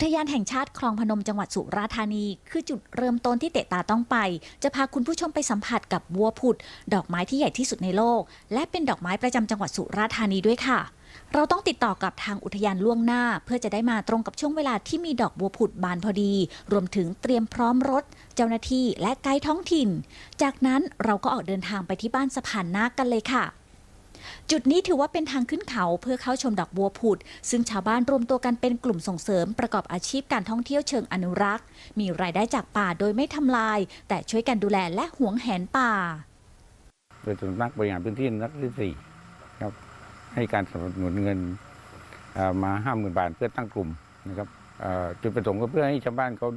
อุทยานแห่งชาติคลองพนมจังหวัดสุราษฎร์ธานี คือจุดเริ่มต้นที่เตะตาต้องไป จะพาคุณผู้ชมไปสัมผัสกับบัวผุด ดอกไม้ที่ใหญ่ที่สุดในโลก และเป็นดอกไม้ประจำจังหวัดสุราษฎร์ธานีด้วยค่ะ เราต้องติดต่อกับทางอุทยานล่วงหน้า เพื่อจะได้มาตรงกับช่วงเวลาที่มีดอกบัวผุดบานพอดี รวมถึงเตรียมพร้อมรถ เจ้าหน้าที่และไกด์ท้องถิ่น จากนั้นเราก็ออกเดินทางไปที่บ้านสะพานนาคกันเลยค่ะ จุดนี้ถือว่าเป็นทางขึ้นเขาเพื่อเข้าชมดอกบัวผุด ซึ่งชาวบ้านรวมตัวกันเป็นกลุ่มส่งเสริมประกอบอาชีพการท่องเที่ยวเชิงอนุรักษ์ มีรายได้จากป่าโดยไม่ทำลาย แต่ช่วยกันดูแลและหวงแหนป่า โดยสำนักบริหารพื้นที่นักที่สี่ครับให้การสนับสนุนเงินมาห้าหมื่นบาทเพื่อตั้งกลุ่มนะครับจุดประสงค์ก็เพื่อให้ชาวบ้านเขา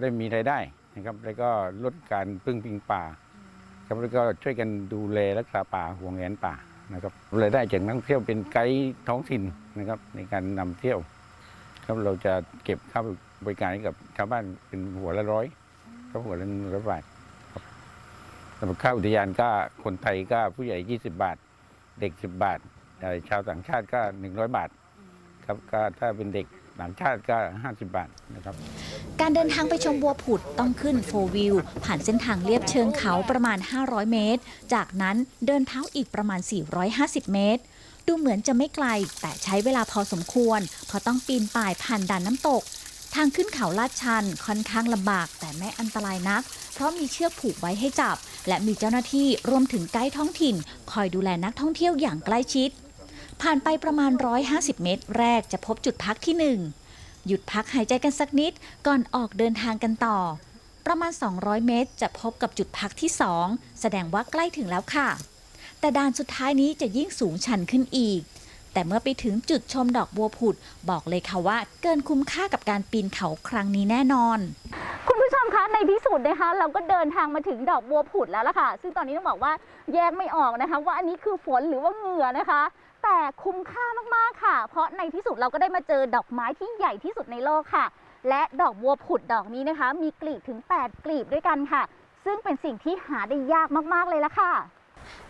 ได้มีรายได้นะครับแล้วก็ลดการพึ่งพิงป่า ครับแล้วก็ช่วยกันดูแลรักษาป่าห่วงแหนป่านะครับรายได้จากนักท่องเที่ยวเป็นไกด์ท้องถิ่นนะครับ ในการนำเที่ยว ครับเราจะเก็บค่าบริการให้กับชาวบ้านเป็นหัวละร้อยครับหัวละหนึ่งร้อยบาทสำหรับค่าอุทยานก็คนไทยก็ผู้ใหญ่ 20 บาท เด็ก 10 บาทชาวต่างชาติก็ 100 บาท ครับก็ถ้าเป็นเด็ก ต่างชาติก็ 50 บาทนะครับ การเดินทางไปชมบัวผุดต้องขึ้นโฟวิวผ่านเส้นทางเลียบเชิงเขาประมาณ 500 เมตร จากนั้นเดินเท้าอีกประมาณ 450 เมตร ดูเหมือนจะไม่ไกล แต่ใช้เวลาพอสมควร เพราะต้องปีนป่ายผ่านด่านน้ำตก ทางขึ้นเขาลาดชันค่อนข้างลำบาก แต่ไม่อันตรายนัก เพราะมีเชือกผูกไว้ให้จับ และมีเจ้าหน้าที่รวมถึงไกด์ท้องถิ่น คอยดูแลนักท่องเที่ยวอย่างใกล้ชิด ผ่านไปประมาณ 150 เมตร แรกจะพบจุดพักที่หนึ่งหยุดพักหายใจกันสักนิดก่อนออกเดินทางกันต่อ ประมาณ 200 เมตร จะพบกับจุดพักที่ 2 แสดงว่าใกล้ถึงแล้วค่ะ แต่ด่านสุดท้ายนี้จะยิ่งสูงชันขึ้นอีก แต่เมื่อไปถึงจุดชมดอกบัวผุด บอกเลยค่ะว่าเกินคุ้มค่ากับการปีนเขาครั้งนี้แน่นอนคุณผู้ชมคะในที่สุดนะคะเราก็เดินทางมาถึงดอกบัวผุดแล้วล่ะค่ะ ซึ่งตอนนี้ต้องบอกว่าแยกไม่ออกนะคะ ว่าอันนี้คือฝนหรือว่าเหงื่อนะคะ แต่คุ้มค่ามากๆค่ะ เพราะในที่สุดเราก็ได้มาเจอดอกไม้ที่ใหญ่ที่สุดในโลกค่ะ และดอกบัวผุดดอกนี้นะคะ มีกลีบถึง 8 กลีบด้วยกันค่ะ ซึ่งเป็นสิ่งที่หาได้ยากมากๆเลยละค่ะ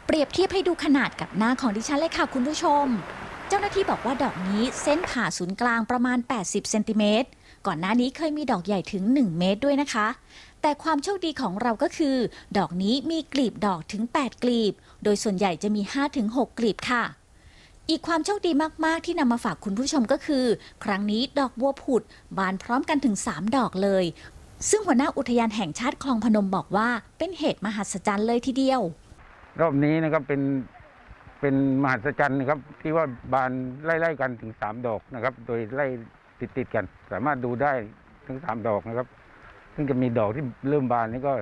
เปรียบเทียบให้ดูขนาดกับหน้าของดิฉันเลยค่ะคุณผู้ชม เจ้าหน้าที่บอกว่าดอกนี้เส้นผ่าศูนย์กลางประมาณ 80เซนติเมตรก่อนหน้านี้เคยมีดอกใหญ่ถึง 1 เมตรด้วยนะคะ แต่ความโชคดีของเราก็คือ ดอกนี้มีกลีบดอกถึง 8 กลีบ โดยส่วนใหญ่จะมี 5-6 กลีบค่ะ อีกความโชคดีมาก ๆ ที่นำมาฝากคุณผู้ชมก็คือ ครั้งนี้ดอกบัวผุด บานพร้อมกันถึง 3 ดอกเลย ซึ่งหัวหน้าอุทยานแห่งชาติคลองพนมบอกว่า เป็นเหตุมหัศจรรย์เลยทีเดียว รอบนี้นะครับเป็นเป็นมหัศจรรย์นะครับ ที่ว่าบานไล่ๆกันถึง 3 ดอกนะครับ โดยไล่ติดๆกัน สามารถดูได้ทั้ง3 ดอกนะครับ ซึ่งจะมีดอกที่เริ่มบานนี่ก็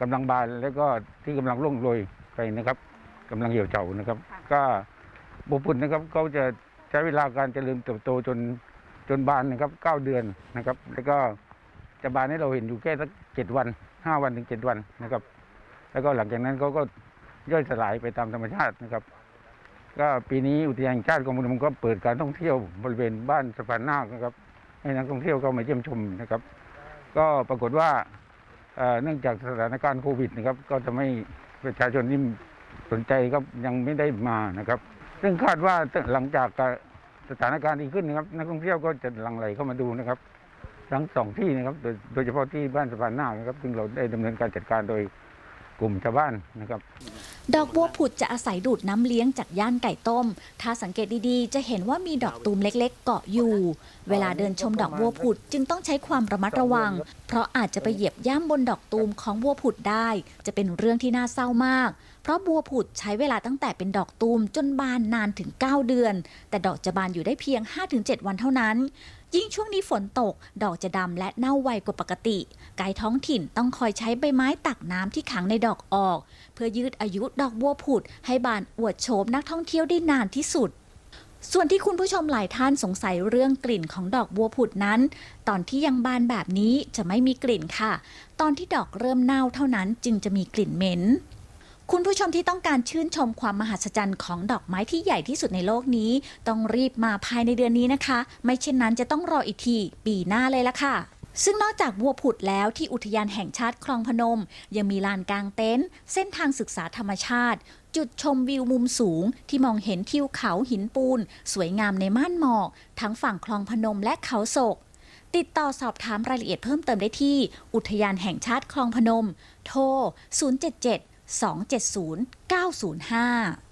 กำลังบานแล้วก็ที่กำลังร่วงโรยไปนะครับกำลังเหี่ยวเฉานะครับ ก็ บุพุนนะครับเขาจะใช้เวลาการเจริญเติบโตจนจนบานนะครับเก้าเดือนนะครับ แล้วก็จะบานให้เราเห็นอยู่แค่สักเจ็ดวันห้าวันถึงเจ็ดวันนะครับ แล้วก็หลังจากนั้นเขาก็ย่อยสลายไปตามธรรมชาตินะครับ ก็ปีนี้อุทยานแห่งชาติกองบุญก็เปิดการท่องเที่ยวบริเวณบ้านสะพานนาคนะครับ ให้นักท่องเที่ยวเข้ามาเยี่ยมชมนะครับ ก็ปรากฏว่าเนื่องจากสถานการณ์โควิดนะครับ ก็ทำให้ประชาชนที่สนใจก็ยังไม่ได้มานะครับ ซึ่งคาดว่าหลังจากสถานการณ์ดีขึ้นนะครับนักท่องเที่ยวก็จะหลั่งไหลเข้ามาดูนะครับทั้งสองที่นะครับโดยเฉพาะที่บ้านสะพานนานะครับซึ่งเราได้ดำเนินการจัดการโดย กลุ่มชาวบ้านนะครับ ดอกบัวผุดจะอาศัยดูดน้ำเลี้ยงจากย่านไก่ต้ม ถ้าสังเกตดีๆ จะเห็นว่ามีดอกตูมเล็กๆ เกาะอยู่ เวลาเดินชมดอกบัวผุดจึงต้องใช้ความระมัดระวัง เพราะอาจจะไปเหยียบย่ำบนดอกตูมของบัวผุดได้ จะเป็นเรื่องที่น่าเศร้ามาก เพราะบัวผุดใช้เวลาตั้งแต่เป็นดอกตูมจนบานนานถึง 9 เดือน แต่ดอกจะบานอยู่ได้เพียง 5-7 วันเท่านั้น ยิ่งช่วงนี้ฝนตก ดอกจะดำและเน่าไวกว่าปกติ ไกด์ท้องถิ่นต้องคอยใช้ใบไม้ตักน้ำที่ขังในดอกออก เพื่อยืดอายุดอกบัวผุด ให้บานอวดโฉมนักท่องเที่ยวได้นานที่สุดส่วนที่คุณผู้ชมหลายท่านสงสัยเรื่องกลิ่นของดอกบัวผุดนั้น ตอนที่ยังบานแบบนี้จะไม่มีกลิ่นค่ะ ตอนที่ดอกเริ่มเน่าเท่านั้นจึงจะมีกลิ่นเหม็น คุณผู้ชมที่ต้องการชื่นชมความมหัศจรรย์ของดอกไม้ที่ใหญ่ที่สุดในโลกนี้ ต้องรีบมาภายในเดือนนี้นะคะ ไม่เช่นนั้นจะต้องรออีกที ปีหน้าเลยละค่ะ ซึ่งนอกจากวัวผุดแล้วที่อุทยานแห่งชาติคลองพนม ยังมีลานกลางเต็นท์เส้นทางศึกษาธรรมชาติ จุดชมวิวมุมสูง ที่มองเห็นทิวเขาหินปูน สวยงามในม่านหมอก ทั้งฝั่งคลองพนมและเขาศกติดต่อสอบถามรายละเอียดเพิ่มเติมได้ที่ อุทยานแห่งชาติคลองพนม โทร 077 270 905